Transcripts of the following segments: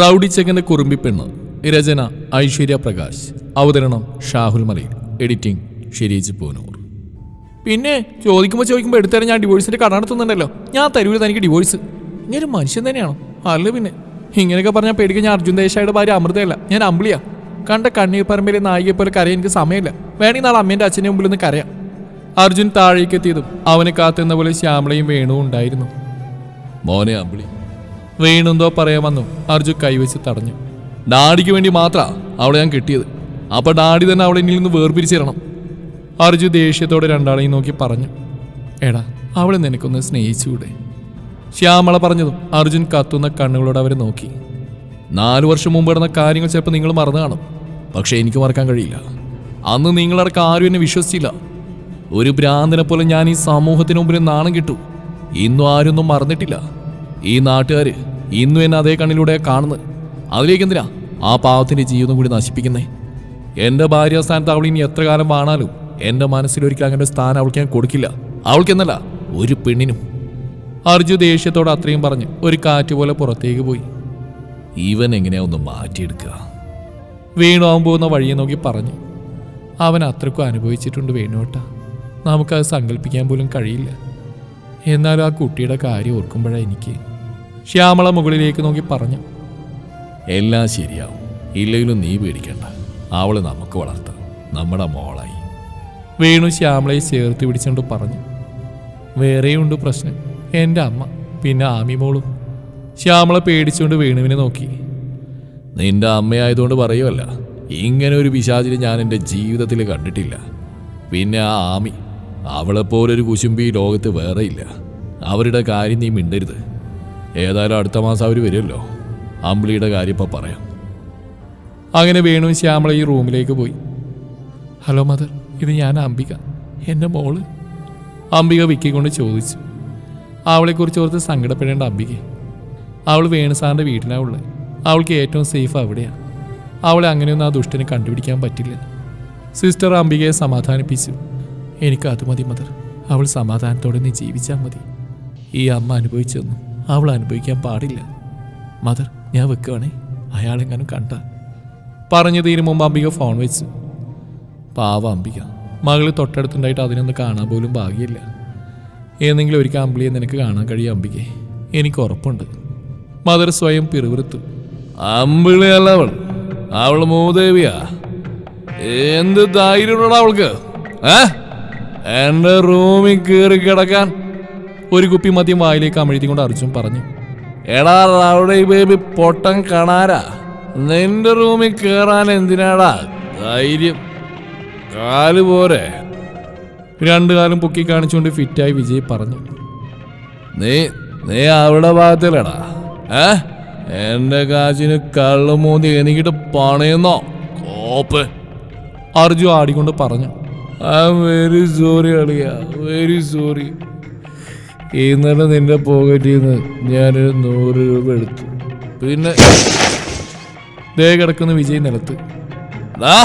Rowdy ചെക്കന്റെ കുറുമ്പി പെണ്ണ്. രചന ഐശ്വര്യ പ്രകാശ്. അവതരണം ഷാഹുൽ മലയിൽ. എഡിറ്റിംഗ് ഷിരീജ് പൂനൂർ. പിന്നെ ചോദിക്കുമ്പോൾ ചോദിക്കുമ്പോൾ എടുത്തരാൻ ഞാൻ ഡിവോഴ്സിന്റെ കട നടത്തുന്നുണ്ടല്ലോ. ഞാൻ തരൂല തനിക്ക് ഡിവോഴ്സ് ഒരു മനുഷ്യൻ തന്നെയാണോ? അല്ല പിന്നെ. ഇങ്ങനെയൊക്കെ പറഞ്ഞാൽ പേടിക്കാൻ ഞാൻ അർജുൻ ദേശായുടെ ഭാര്യ അമൃതയല്ല. ഞാൻ അമ്പിളിയാ. കണ്ട കണ്ണീർ പറമ്പിലെ നായികയെ പോലെ കരയാൻ എനിക്ക് സമയമില്ല. വേണമെങ്കിൽ നാളെ അമ്മേന്റെ അച്ഛന്റെ മുമ്പിൽ നിന്ന് കരയാം. അർജുൻ താഴേക്കെത്തിയതും അവനെ കാത്തുന്ന പോലെ ശ്യാമളയും വേണുവും ഉണ്ടായിരുന്നു. മോനെ അമ്പിളി വേണെന്തോ പറയാമെന്നു അർജു കൈവച്ച് തടഞ്ഞു. ഡാഡിക്ക് വേണ്ടി മാത്രാ അവളെ ഞാൻ കിട്ടിയത്. അപ്പൊ ഡാഡി തന്നെ അവളെ നിന്ന് വേർപിരിച്ചിരണം. അർജു ദേഷ്യത്തോടെ രണ്ടാളെയും നോക്കി പറഞ്ഞു. എടാ അവളെ നിനക്കൊന്ന് സ്നേഹിച്ചുകൂടെ? ശ്യാമള പറഞ്ഞതും അർജുൻ കത്തുന്ന കണ്ണുകളോട് അവരെ നോക്കി. നാലു വർഷം മുമ്പ് നടന്ന കാര്യങ്ങൾ ചിലപ്പോൾ നിങ്ങൾ മറന്നു കാണും. പക്ഷേ എനിക്ക് മറക്കാൻ കഴിയില്ല. അന്ന് നിങ്ങളടക്കം ആരും എന്നെ വിശ്വസിച്ചില്ല. ഒരു ഭ്രാന്തനെ പോലെ ഞാൻ ഈ സമൂഹത്തിന് മുമ്പിൽ നാണം കിട്ടു. ഇന്നും ആരൊന്നും മറന്നിട്ടില്ല. ഈ നാട്ടുകാർ ഇന്നു എന്നെ അതേ കണ്ണിലൂടെ കാണുന്നത് അതിലേക്ക് എന്തിനാ ആ പാവത്തിന്റെ ജീവിതം കൂടി നശിപ്പിക്കുന്നേ? എന്റെ ഭാര്യ സ്ഥാനത്ത് അവൾ ഇനി എത്ര കാലം വാണാലും എന്റെ മനസ്സിലൊരിക്കലും അങ്ങനെ സ്ഥാനം അവൾക്ക് ഞാൻ കൊടുക്കില്ല. അവൾക്കെന്നല്ല ഒരു പെണ്ണിനും. അർജു ദേഷ്യത്തോടെ അത്രയും പറഞ്ഞ് ഒരു കാറ്റ് പോലെ പുറത്തേക്ക് പോയി. ഇവൻ എങ്ങനെയാ ഒന്ന് മാറ്റിയെടുക്കുക? വേണുവാൻ പോകുന്ന വഴിയെ നോക്കി പറഞ്ഞു അവൻ അത്രക്കും അനുഭവിച്ചിട്ടുണ്ട് വേണുവട്ട. നമുക്കത് സങ്കല്പിക്കാൻ പോലും കഴിയില്ല. എന്നാലും ആ കുട്ടിയുടെ കാര്യം ഓർക്കുമ്പോഴാണ് എനിക്ക് ശ്യാമള മുകളിലേക്ക് നോക്കി പറഞ്ഞു. എല്ലാം ശരിയാവും. ഇല്ലെങ്കിലും നീ പേടിക്കണ്ട. അവൾ നമുക്ക് വളർത്താം. നമ്മുടെ മോളായി. വേണു ശ്യാമളയെ ചേർത്ത് പിടിച്ചുകൊണ്ട് പറഞ്ഞു. വേറെയുണ്ട് പ്രശ്നം. എന്റെ അമ്മ പിന്നെ ആമി മോളും. ശ്യാമള പേടിച്ചുകൊണ്ട് വേണുവിനെ നോക്കി. നിന്റെ അമ്മയായതുകൊണ്ട് പറയുമല്ല ഇങ്ങനെ ഒരു പിശാചിനെ ഞാൻ എന്റെ ജീവിതത്തിൽ കണ്ടിട്ടില്ല. പിന്നെ ആ ആമി അവളെപ്പോലൊരു കുശുമ്പി ലോകത്ത് വേറെയില്ല. അവരുടെ കാര്യം നീ മിണ്ടരുത്. ഏതായാലും അടുത്ത മാസം അവർ വരുമല്ലോ. അമ്പിളിയുടെ കാര്യം ഇപ്പം പറയാം. അങ്ങനെ വേണു ശ്യാമള ഈ റൂമിലേക്ക് പോയി. Hello mother. ഇത് ഞാൻ അംബിക. എന്റെ മോൾ. അംബിക വിക്കിക്കൊണ്ട് ചോദിച്ചു. അവളെക്കുറിച്ച് ഓർത്ത് സങ്കടപ്പെടേണ്ട അംബിക. അവൾ വേണു സാറിന്റെ വീട്ടിലാണ് ഉള്ളത് അവൾക്ക് ഏറ്റവും സേഫ് അവിടെയാണ് അവളെ അങ്ങനെയൊന്നും ആ ദുഷ്ടനെ കണ്ടുപിടിക്കാൻ പറ്റില്ല. സിസ്റ്റർ അംബികയെ സമാധാനിപ്പിച്ചു. എനിക്ക് അത് മതി മദർ. അവൾ സമാധാനത്തോടെ നീ ജീവിച്ചാൽ മതി. ഈ അമ്മ അനുഭവിച്ചൊന്നും അവൾ അനുഭവിക്കാൻ പാടില്ല. മദർ ഞാൻ വെക്കുവാണേ. അയാളെങ്ങാനും കണ്ട. പറഞ്ഞു തീരും മുമ്പ് അംബിക ഫോൺ വെച്ചു. പാവ അംബിക. മകൾ തൊട്ടടുത്തുണ്ടായിട്ട് അതിനൊന്ന് കാണാൻ പോലും ഭാഗ്യമില്ല. ഏതെങ്കിലും ഒരിക്കൽ അമ്പിളിയെ നിനക്ക് കാണാൻ കഴിയും അംബികെ. എനിക്ക് ഉറപ്പുണ്ട്. മദർ സ്വയം പിറുവിറുത്തു അമ്പിളിയല്ല അവൾ. അവൾ മൂദേവിയാ. എന്ത് ധൈര്യമുള്ള അവൾക്ക്? ഏ? റൂമിൽ കയറി കിടക്കാൻ ഒരു കുപ്പി മദ്യം വായിലേക്ക് അമഴ്ത്തിക്കൊണ്ട് അർജുൻ പറഞ്ഞു എടാ റൗഡി ബേബി പൊട്ടൻ കാണാരാ. നിന്റെ റൂമിൽ കയറാൻ എന്തിനാടാ? ധൈര്യം. കാൽ പോരെ. രണ്ടു കാലം പൊക്കി കാണിച്ചുകൊണ്ട് ഫിറ്റായി വിജയ് പറഞ്ഞു നീ നീ അവിടെ ഭാഗത്തിലടാ. ഏ? എന്റെ കാശിന് കള്ളു മൂന്നി എനിക്കിട്ട് പണയുന്നോ? കോപ്പ്. അർജു ആടിക്കൊണ്ട് പറഞ്ഞു ഐ എം വെരി സോറി അളിയ. വെരി സോറി ഇന്നലെ നിന്റെ പോക്കറ്റിൽ നിന്ന് ഞാനൊരു നൂറ് രൂപ എടുത്തു. പിന്നെ ദേ കിടക്കുന്ന വിജയ് നിലത്ത്. ദാ,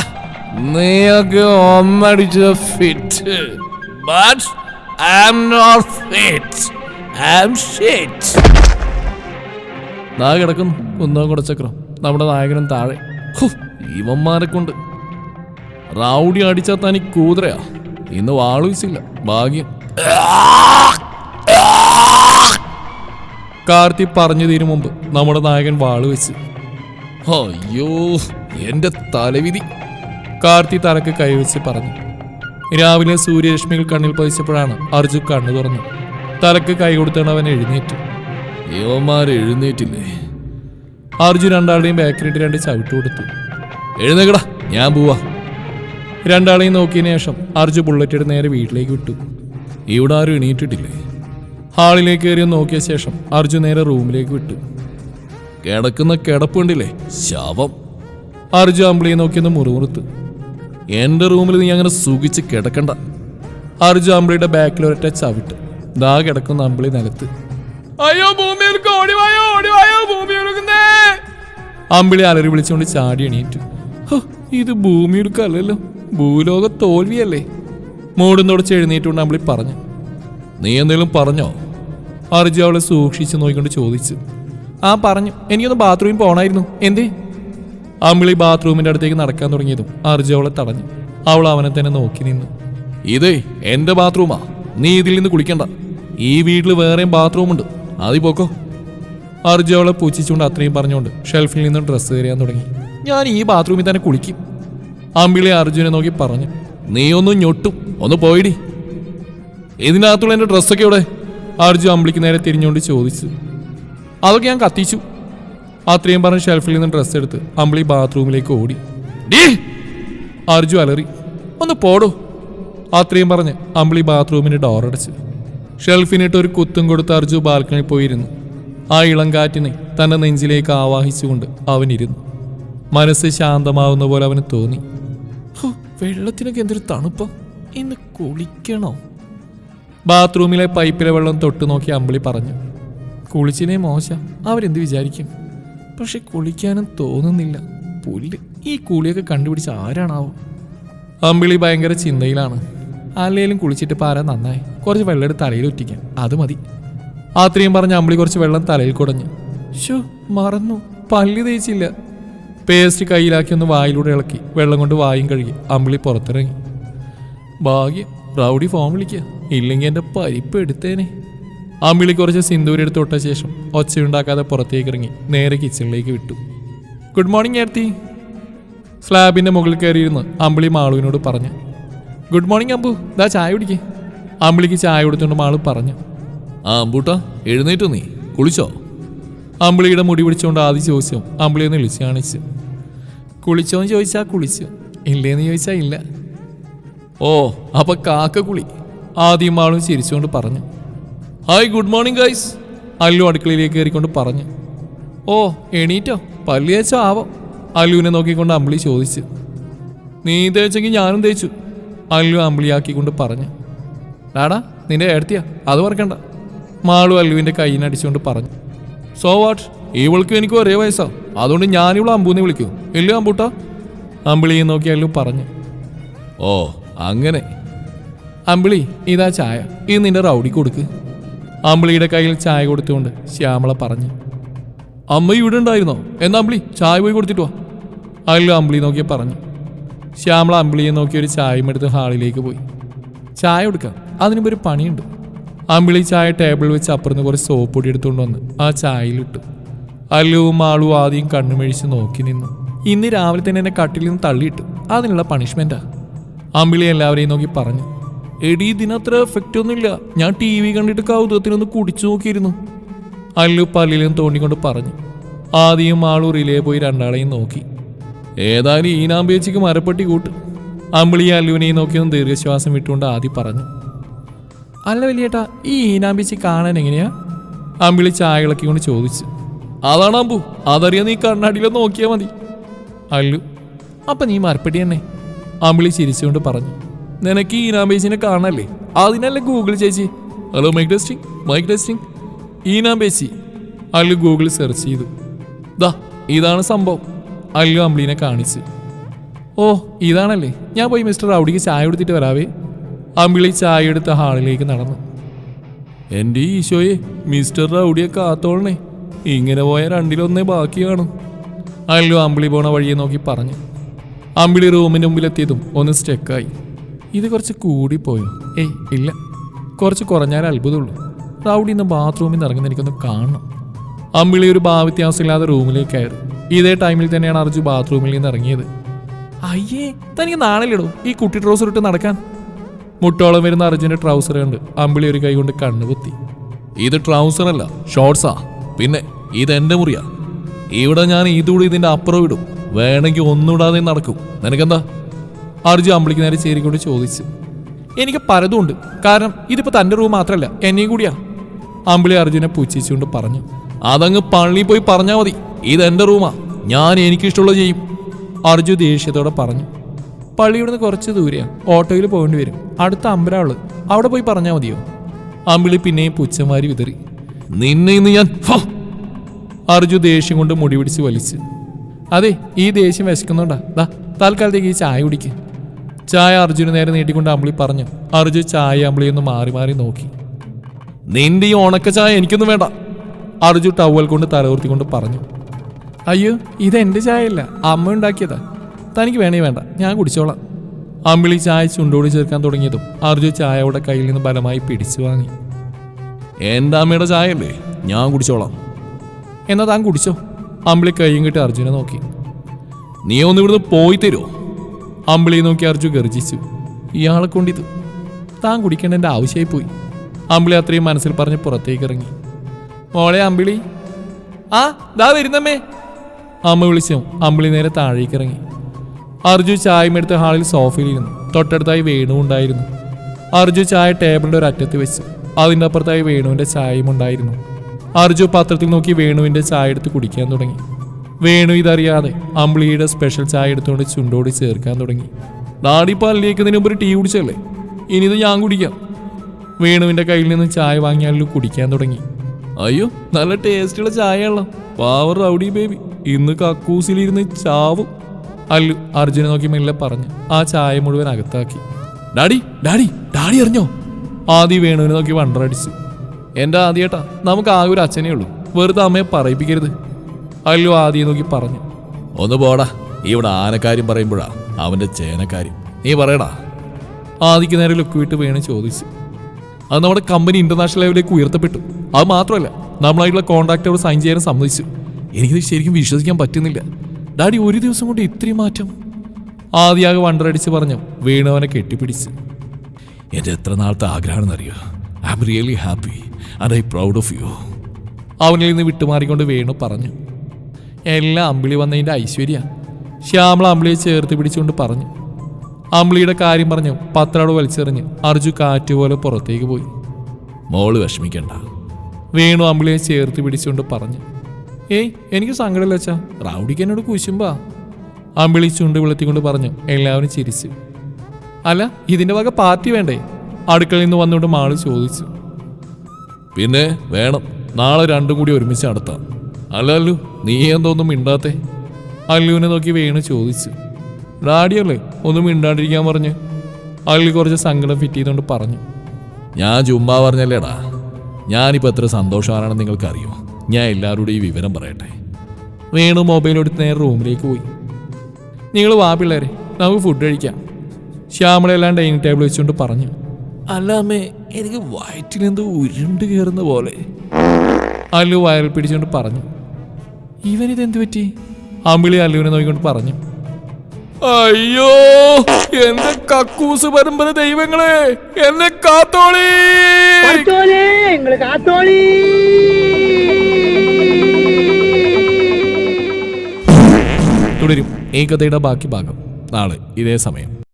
നീയൊക്കെ ഒന്നടിച്ച fit but I am not fit I am shit ദാ കിടക്കുന്നു കുന്നവും കുടച്ചക്രം നമ്മുടെ നായകനും താഴെ. ഇവന്മാരെ കൊണ്ട്. റൗഡി അടിച്ചാൽ തനി കൂതറയാ. ഇന്ന് വാളൂസില്ല ഭാഗ്യം. കാർത്തി പറഞ്ഞു തീരും മുമ്പ് നമ്മുടെ നായകൻ വാൾ വെച്ച്. അയ്യോ എന്റെ തലവിധി. കാർത്തി തലക്ക് കൈവച്ച് പറഞ്ഞു. രാവിലെ സൂര്യരശ്മികൾ കണ്ണിൽ പതിച്ചപ്പോഴാണ് അർജു കണ്ണു തുറന്നു. തലക്ക് കൈ കൊടുത്താണ് അവൻ എഴുന്നേറ്റു. യുവമാർ എഴുന്നേറ്റില്ലേ? അർജു രണ്ടാളുടെയും ബാക്കിലിട്ട് രണ്ട് ചവിട്ട് കൊടുത്തു. എഴുന്നേക്കടാ ഞാൻ പോവാ. രണ്ടാളെയും നോക്കിയതിനു ശേഷം അർജു ബുള്ളറ്റ് എടുത്ത് നേരെ വീട്ടിലേക്ക് വിട്ടു. ഇവിടെ ആരും എണീറ്റിട്ടില്ലേ? ഹാളിലേക്ക് കയറി നോക്കിയ ശേഷം അർജു നേരെ റൂമിലേക്ക് വിട്ടു. കിടക്കുന്ന കിടപ്പുണ്ടില്ലേ ശവം. അർജു അമ്പിളിയെ നോക്കിയൊന്ന് മുറിമുറുത്ത്. എന്റെ റൂമിൽ നീ അങ്ങനെ സുഖിച്ച് കിടക്കണ്ട. അർജു അമ്പിളിയുടെ ബാക്കിൽ ഒരൊറ്റ ചവിട്ട്. ദാ കിടക്കുന്ന അമ്പിളി നിലത്ത്. അയ്യോ ഭൂമി അമ്പിളി അലറി വിളിച്ചുകൊണ്ട് ചാടി എണീറ്റു. ഇത് ഭൂമി ഉരുക്കല്ലല്ലോ ഭൂലോക തോൽവിയല്ലേ? മൂടും തുടച്ച് എഴുന്നേറ്റുകൊണ്ട് അമ്പിളി പറഞ്ഞു. നീ എന്തെങ്കിലും പറഞ്ഞോ? അർജു അവളെ സൂക്ഷിച്ച് നോക്കിക്കൊണ്ട് ചോദിച്ചു. ആ പറഞ്ഞു. എനിക്കൊന്ന് ബാത്റൂമിൽ പോകണമായിരുന്നു എന്തേ? അമ്പിളി ബാത്റൂമിന്റെ അടുത്തേക്ക് നടക്കാൻ തുടങ്ങിയതും അർജു അവളെ തടഞ്ഞു. അവൾ അവനെ തന്നെ നോക്കി നിന്നു. ഇതേ എന്റെ ബാത്റൂമാ. നീ ഇതിൽ നിന്ന് കുളിക്കണ്ട. ഈ വീട്ടിൽ വേറെയും ബാത്റൂമുണ്ട്. അതി പോക്കോ. അർജു അവളെ പൂച്ചിച്ചുകൊണ്ട് അത്രയും പറഞ്ഞുകൊണ്ട് ഷെൽഫിൽ നിന്ന് ഡ്രസ്സ് കയറിയാൻ തുടങ്ങി. ഞാൻ ഈ ബാത്റൂമിൽ തന്നെ കുളിക്കും. അമ്പിളി അർജുനെ നോക്കി പറഞ്ഞു. നീ ഒന്ന് ഞൊട്ടും. ഒന്ന് പോയിടി. ഇതിനകത്തുള്ള എന്റെ ഡ്രസ്സൊക്കെ ഇവിടെ അർജു അമ്പിളിക്ക് നേരെ തിരിഞ്ഞുകൊണ്ട് ചോദിച്ചു. അതൊക്കെ ഞാൻ കത്തിച്ചു. അത്രയും പറഞ്ഞ് ഷെൽഫിൽ നിന്ന് ഡ്രസ്സ് എടുത്ത് അമ്പിളി ബാത്റൂമിലേക്ക് ഓടി. ഡീ! അർജു അലറി. ഒന്ന് പോടോ. അത്രയും പറഞ്ഞ് അമ്പിളി ബാത്റൂമിന്റെ ഡോർ അടച്ച്. ഷെൽഫിനിട്ട് ഒരു കുത്തും കൊടുത്ത് അർജു ബാൽക്കണിയിൽ പോയിരുന്നു. ആ ഇളം കാറ്റിനെ തന്റെ നെഞ്ചിലേക്ക് ആവാഹിച്ചുകൊണ്ട് അവനിരുന്നു. മനസ്സ് ശാന്തമാവുന്ന പോലെ അവന് തോന്നി. "ഹോ, വെള്ളത്തിനൊക്കെ എന്തൊരു തണുപ്പം. ഇന്ന് കുളിക്കണോ? ബാത്റൂമിലെ പൈപ്പിലെ വെള്ളം തൊട്ടു നോക്കി അമ്പിളി പറഞ്ഞു കുളിച്ചിനെ മോശ. അവരെന്ത് വിചാരിക്കും? പക്ഷെ കുളിക്കാനും തോന്നുന്നില്ല. പുല്ല് ഈ കുളിയൊക്കെ കണ്ടുപിടിച്ച ആരാണാവോ? അമ്പിളി ഭയങ്കര ചിന്തയിലാണ്. അല്ലേലും കുളിച്ചിട്ട് പാരാൻ നന്നായി. കുറച്ച് വെള്ളം എടുത്ത് തലയിൽ ഒറ്റിക്കാം. അത് മതി. അത്രയും പറഞ്ഞ് അമ്പിളി കുറച്ച് വെള്ളം തലയിൽ കുടഞ്ഞു. ഷോ മറന്നു. പല്ലി തേച്ചില്ല. പേസ്റ്റ് കയ്യിലാക്കി ഒന്ന് വായിലൂടെ ഇളക്കി. വെള്ളം കൊണ്ട് വായും കഴുകി അമ്പിളി പുറത്തിറങ്ങി. ഭാഗ്യം റൗഡി ഫോം വിളിക്കുക ഇല്ലെങ്കിൽ എന്റെ പരിപ്പ് എടുത്തേനെ. അമ്പിളി കുറച്ച് സിന്ദൂരെടുത്ത് തൊട്ട ശേഷം ഒച്ചയുണ്ടാക്കാതെ പുറത്തേക്ക് ഇറങ്ങി നേരെ കിച്ചണിലേക്ക് വിട്ടു. ഗുഡ് മോർണിംഗ് ഏർത്തി സ്ലാബിന്റെ മുകളിൽ കയറിയിരുന്ന് അമ്പിളി മാളുവിനോട് പറഞ്ഞു. Good morning Ambu. ദാ ചായ കുടിക്കേ. അമ്പിളിക്ക് ചായ കൊടുത്തുകൊണ്ട് മാളു പറഞ്ഞു. ആ അമ്പൂട്ടാ എഴുന്നേറ്റു നീ. കുളിച്ചോ? അമ്പിളിയുടെ മുടി പിടിച്ചുകൊണ്ട് ആദ്യം ചോദിച്ചു അമ്പിളി ഒന്ന് വിളിച്ച് കാണിച്ചു. കുളിച്ചോന്ന് ചോദിച്ചാൽ കുളിച്ചു. ഇല്ലേന്ന് ചോദിച്ചാൽ ഇല്ല. ഓ അപ്പൊ കാക്ക കുളി. ആദ്യം ആളും ചിരിച്ചുകൊണ്ട് പറഞ്ഞു hi good morning guys. Allu അടുക്കളയിലേക്ക് കയറിക്കൊണ്ട് പറഞ്ഞു ഓ എണീറ്റോ? പല്ലി തേച്ചോ ആവോ? അല്ലുവിനെ നോക്കിക്കൊണ്ട് അമ്പിളി ചോദിച്ചു നീ തേച്ചെങ്കിൽ ഞാനും തേച്ചു. അല്ലു അമ്പിളിയാക്കിക്കൊണ്ട് പറഞ്ഞു ഡാടാ നിന്റെ ഏടത്തിയാ അത് മറക്കണ്ട. മാളു അല്ലുവിന്റെ കൈയിനടിച്ചുകൊണ്ട് പറഞ്ഞു സോ വാട്ട് ഇവൾക്കും എനിക്ക് ഒരേ വയസ്സാ അതുകൊണ്ട് ഞാനിവിടെ അമ്പൂന്ന് വിളിക്കൂ. ഇല്ല അമ്പൂട്ടാ? അമ്പിളിയെ നോക്കി അല്ലു പറഞ്ഞു ഓ അങ്ങനെ. അമ്പിളി ഇതാ ചായ. ഇത് നിന്റെ റൗഡി കൊടുക്ക്. അമ്പിളിയുടെ കയ്യിൽ ചായ കൊടുത്തുകൊണ്ട് ശ്യാമള പറഞ്ഞു. അമ്മ ഇവിടെ ഉണ്ടായിരുന്നോ? എന്നാ അമ്പിളി ചായ പോയി കൊടുത്തിട്ട് വാ. അല്ലു അമ്പിളി നോക്കി പറഞ്ഞു. ശ്യാമള അമ്പിളിയെ നോക്കി ഒരു ചായയും എടുത്ത് ഹാളിലേക്ക് പോയി. ചായ കൊടുക്കാം അതിനുമ്പ് ഒരു പണിയുണ്ട്. അമ്പിളി ചായ ടേബിളിൽ വെച്ച് അപ്പുറത്ത് കുറച്ച് സോപ്പ് പൊടി എടുത്തുകൊണ്ട് വന്ന് ആ ചായയിലിട്ടു അല്ലുവും ആളും ആദ്യം കണ്ണുമിഴിച്ച് നോക്കി നിന്നു. ഇന്ന് രാവിലെ തന്നെ എന്നെ കട്ടിൽ നിന്ന് തള്ളിയിട്ടു. അതിനുള്ള പണിഷ്മെന്റാ. അമ്പിളി എല്ലാവരെയും നോക്കി പറഞ്ഞു. എടി ഇതിനത്ര എഫക്റ്റ് ഒന്നുമില്ല. ഞാൻ ടി വി കണ്ടിട്ട് കൗതുകത്തിനൊന്ന് കുടിച്ചു നോക്കിയിരുന്നു. അല്ലു പല്ലിലും തോണ്ടിക്കൊണ്ട് പറഞ്ഞു. ആദ്യം ആളു റിലേ പോയി രണ്ടാളെയും നോക്കി. ഏതായാലും ഈനാമ്പേച്ചിക്ക് മരപ്പെട്ടി കൂട്ട്. അമ്പിളി അല്ലുവിനെയും നോക്കിയൊന്ന് ദീർഘശ്വാസം വിട്ടുകൊണ്ട് ആദ്യം പറഞ്ഞു. അല്ല വലിയേട്ടാ ഈ ഈനാമ്പേച്ചി കാണാൻ എങ്ങനെയാ? അമ്പിളി ചായ ഇളക്കിക്കൊണ്ട് ചോദിച്ചു. അതാണ് അമ്പു അതറിയാൻ നീ കണ്ണാടിയിലൊന്ന് നോക്കിയാൽ മതി. അല്ലു അപ്പൊ നീ മരപ്പെട്ടി തന്നെ? അമ്പിളി ചിരിച്ചുകൊണ്ട് പറഞ്ഞു. നിനക്ക് ഈ ഈനാമ്പേച്ചിനെ കാണാനല്ലേ അതിനല്ലേ ഗൂഗിൾ ചേച്ചി. Hello mike testing mike testing ഈനാമ്പേച്ചി അല്ല ഗൂഗിൾ സെർച്ച് ചെയ്തു. ദാ ഇതാണ് സംഭവം. അല്ലു അമ്പിളിനെ കാണിച്ച്. ഓ ഇതാണല്ലേ. ഞാൻ പോയി മിസ്റ്റർ റൗഡിക്ക് ചായ എടുത്തിട്ട് വരാവേ. അമ്പിളി ചായ എടുത്ത ഹാളിലേക്ക് നടന്നു. എന്റെ ഈശോയെ മിസ്റ്റർ റൗഡിയെ കാത്തോളണേ. ഇങ്ങനെ പോയ രണ്ടിലൊന്നേ ബാക്കി കാണും അല്ലു അമ്പിളി പോണ വഴിയെ നോക്കി പറഞ്ഞു. അമ്പിളി റൂമിന്റെ മുമ്പിലെത്തിയതും ഒന്ന് സ്റ്റെക്കായി ഇത് കുറച്ച് കൂടിപ്പോയോ? ഏയ് ഇല്ല. കുറച്ച് കുറഞ്ഞാൽ അത്ഭുതമുള്ളൂ. റൗഡി ഇന്ന് ബാത്റൂമിൽ നിന്ന് ഇറങ്ങുന്ന എനിക്കൊന്ന് കാണണം. അമ്പിളി ഒരു ഭാവ്യത്യാസമില്ലാതെ റൂമിലേക്ക് കയറി ഇതേ ടൈമിൽ തന്നെയാണ് അർജു ബാത്റൂമിൽ നിന്ന് ഇറങ്ങിയത്. അയ്യേ തനിക്ക് നാണല്ലിടൂ ഈ കുട്ടി ട്രൗസർ ഇട്ട് നടക്കാൻ? മുട്ടോളം വരുന്ന അർജുന്റെ ട്രൗസർ കണ്ട് അമ്പിളി ഒരു കൈ കൊണ്ട് കണ്ണ് പൊത്തി. ഇത് ട്രൗസർ അല്ല ഷോർട്സാ പിന്നെ ഇത് എന്റെ മുറിയാ. ഇവിടെ ഞാൻ ഇതുകൂടി ഇതിന്റെ അപ്പുറം ഇടും. വേണമെങ്കിൽ ഒന്നുകൂടാതെ നടക്കും. നിനക്കെന്താ? അർജു അമ്പിളിക്ക് നേരെ ചേരിക്കൊണ്ട് ചോദിച്ചു. എനിക്ക് പലതുമുണ്ട് കാരണം ഇതിപ്പോ തന്റെ റൂം മാത്രമല്ല എന്നെയും കൂടിയാ. അമ്പിളി അർജുനെ പുച്ഛിച്ചുകൊണ്ട് പറഞ്ഞു. അതങ്ങ് പള്ളി പോയി പറഞ്ഞാ മതി. ഇത് എന്റെ റൂമാ. ഞാൻ എനിക്കിഷ്ടമുള്ളത് ചെയ്യും. അർജു ദേഷ്യത്തോടെ പറഞ്ഞു. പള്ളിയുടെ നിന്ന് കുറച്ച് ദൂരെയാണ് ഓട്ടോയിൽ പോകേണ്ടി വരും. അടുത്ത അമ്പലാൾ അവിടെ പോയി പറഞ്ഞാൽ മതിയോ? അമ്പിളി പിന്നെയും പുച്ഛമാരി വിതറി. നിന്നെ ഇന്ന് ഞാൻ അർജു ദേഷ്യം കൊണ്ട് മുടി പിടിച്ച് വലിച്ചു. അതെ ഈ ദേഷ്യം വിശക്കുന്നുണ്ടാ. ദാ തൽക്കാലത്തേക്ക് ഈ ചായ കുടിക്ക്. ചായ അർജുന് നേരെ നീട്ടിക്കൊണ്ട് അമ്പിളി പറഞ്ഞു അർജു ചായ അമ്പിളി ഒന്ന് മാറി മാറി നോക്കി. നിന്റെ ഈ ഉണക്ക ചായ എനിക്കൊന്നും വേണ്ട അർജു ടവൽ കൊണ്ട് തലകുർത്തിക്കൊണ്ട് പറഞ്ഞു. അയ്യോ ഇതെന്റെ ചായയല്ല അമ്മ ഉണ്ടാക്കിയതാ. തനിക്ക് വേണേ വേണ്ട ഞാൻ കുടിച്ചോളാം. അമ്പിളി ചായ ചുണ്ടോട് ചേർക്കാൻ തുടങ്ങിയതും അർജു ചായയുടെ കയ്യിൽ നിന്ന് ബലമായി പിടിച്ചു വാങ്ങി. എന്റെ അമ്മയുടെ ചായയല്ലേ ഞാൻ കുടിച്ചോളാം. എന്നാ താൻ കുടിച്ചോ അമ്പിളി കൈയും കിട്ടി അർജുനെ നോക്കി. നീ ഒന്ന് ഇവിടുന്ന് പോയി തരുമോ അമ്പിളി നോക്കി അർജു ഗർജിച്ചു. ഇയാളെ കൊണ്ടിത്. താൻ കുടിക്കേണ്ട എന്റെ ആവശ്യമായി പോയി അമ്പിളി അത്രയും മനസ്സിൽ പറഞ്ഞ് പുറത്തേക്ക് ഇറങ്ങി മോളെ അമ്പിളി. ആ ദാ വരുന്നമ്മേ. അമ്മ വിളിച്ചു. അമ്പിളി നേരെ താഴേക്ക് ഇറങ്ങി അർജു ചായമെടുത്ത് ഹാളിൽ സോഫയിലിരുന്നു. തൊട്ടടുത്തായി വേണു ഉണ്ടായിരുന്നു. അർജു ചായ ടേബിളിന്റെ ഒരു അറ്റത്ത് വെച്ചു. അതിന്റെ അപ്പുറത്തായി വേണുവിന്റെ ചായയും ഉണ്ടായിരുന്നു. അർജു പത്രത്തിൽ നോക്കി വേണുവിന്റെ ചായ എടുത്ത് കുടിക്കാൻ തുടങ്ങി. വേണു ഇതറിയാതെ അമ്പിളിയുടെ സ്പെഷ്യൽ ചായ എടുത്തുകൊണ്ട് ചുണ്ടോടി ചേർക്കാൻ തുടങ്ങി. ഡാഡി പല്ലിയേക്കുന്നതിന് മുമ്പ് ഒരു ടീ കുടിച്ചല്ലേ? ഇനി ഇത് ഞാൻ കുടിക്കാം. വേണുവിന്റെ കയ്യിൽ നിന്ന് ചായ വാങ്ങിയാലും കുടിക്കാൻ തുടങ്ങി. അയ്യോ നല്ല ടേസ്റ്റുള്ള ചായയാണല്ലോ. പാവർ റൗഡി ബേബി ഇന്ന് കക്കൂസിലിരുന്ന് ചാവും. അല്ലു അർജുനെ നോക്കി മെല്ലെ പറഞ്ഞ് ആ ചായ മുഴുവൻ അകത്താക്കി. ഡാഡി ഡാഡി ഡാഡി അറിഞ്ഞോ? ആദി വേണുവിനെ നോക്കി വണ്ടറടിച്ചു. എന്റെ ആദ്യേട്ടാ നമുക്ക് ആകെ ഒരു അച്ഛനേ ഉള്ളൂ. വെറുതെ അമ്മയെ പറയിപ്പിക്കരുത്. അല്ലു ആദ്യം നോക്കി പറഞ്ഞു. ഒന്ന് പോടാ. ഇവിടെ ആനക്കാര്യം പറയുമ്പോഴാ അവന്റെ ചേനക്കാര്യം. നീ പറയടാ. ആദിക്ക് നേരെ ലുക്ക് വിട്ട് വേണു ചോദിച്ചു. അത് നമ്മുടെ കമ്പനി ഇന്റർനാഷണൽ ലെവലിലേക്ക് ഉയർത്തപ്പെട്ടു. അത് മാത്രമല്ല നമ്മളായിട്ടുള്ള കോൺട്രാക്ട് അവർ സൈൻ ചെയ്യാൻ സമ്മതിച്ചു. എനിക്കിത് ശരിക്കും വിശ്വസിക്കാൻ പറ്റുന്നില്ല. ഡാഡി ഒരു ദിവസം കൊണ്ട് ഇത്രയും മാറ്റം. ആദ്യാകെ വണ്ടറടിച്ച് പറഞ്ഞു വീണവനെ അവനെ കെട്ടിപ്പിടിച്ച്. എന്റെ എത്ര നാളത്തെ ആഗ്രഹമാണെന്നറിയോ? I am really happy and I proud of you അവനിൽ നിന്ന് വിട്ടുമാറിക്കൊണ്ട് വേണു പറഞ്ഞു. എല്ലാം അമ്പിളി വന്നതിന്റെ ഐശ്വര്യ ശ്യാമള അമ്പിളിയെ ചേർത്ത് പിടിച്ചുകൊണ്ട് പറഞ്ഞു. അമ്പിളിയുടെ കാര്യം പറഞ്ഞു പത്രാട് വലിച്ചെറിഞ്ഞ് അർജു കാറ്റ് പോലെ പുറത്തേക്ക് പോയി. മോൾ വിഷമിക്കണ്ട. വേണു അമ്പിളിയെ ചേർത്ത് പിടിച്ചുകൊണ്ട് പറഞ്ഞു. ഏയ് എനിക്ക് സങ്കടമില്ല അച്ഛാ. റൗഡിക്ക് എന്നോട് കുശുമ്പാ. അമ്പിളി ചുണ്ട് വിളത്തിക്കൊണ്ട് പറഞ്ഞു എല്ലാവരും ചിരിച്ചു. അല്ല ഇതിന്റെ വക പാർട്ടി വേണ്ടേ? അടുക്കളയിൽ നിന്ന് വന്നുകൊണ്ട് മാൾ ചോദിച്ചു. പിന്നെ വേണം. നാളെ രണ്ടും കൂടി ഒരുമിച്ച് നടത്താം. അല്ല അല്ലു നീ എന്തോന്നും മിണ്ടാത്തേ? അല്ലുവിനെ നോക്കി വേണു ചോദിച്ചു. ഡാഡിയല്ലേ ഒന്നും മിണ്ടാണ്ടിരിക്കാൻ പറഞ്ഞു. അല്ലു കുറച്ച് സങ്കടം ഫിറ്റ് ചെയ്തുകൊണ്ട് പറഞ്ഞു. ഞാൻ ചുമ്മാ പറഞ്ഞല്ലേടാ. ഞാനിപ്പോൾ എത്ര സന്തോഷമാണെന്ന് നിങ്ങൾക്കറിയോ? ഞാൻ എല്ലാവരോടും ഈ വിവരം പറയട്ടെ. വേണു മൊബൈൽ എടുത്ത് നേരെ റൂമിലേക്ക് പോയി. നിങ്ങൾ വാ പിള്ളേരെ നമുക്ക് ഫുഡ് കഴിക്കാം. ശ്യാമളെല്ലാം ഡൈനിങ് ടേബിൾ വെച്ചുകൊണ്ട് പറഞ്ഞു. അല്ല അമ്മേ എനിക്ക് വയറ്റിലെന്തോ ഉരുണ്ട് കയറുന്ന പോലെ. അല്ലു വയറിൽ പിടിച്ചുകൊണ്ട് പറഞ്ഞു. ഇവനിതെന്ത് പറ്റി? അമ്പിളി അല്ലുവിനെ നോക്കിക്കൊണ്ട് പറഞ്ഞു. അയ്യോ എന്റെ കക്കൂസ് പരമ്പര ദൈവങ്ങളെ എന്നെ കാത്തോളി! കാത്തോളി തുടരും. ഈ കഥയുടെ ബാക്കി ഭാഗം. നാളെ ഇതേ സമയം.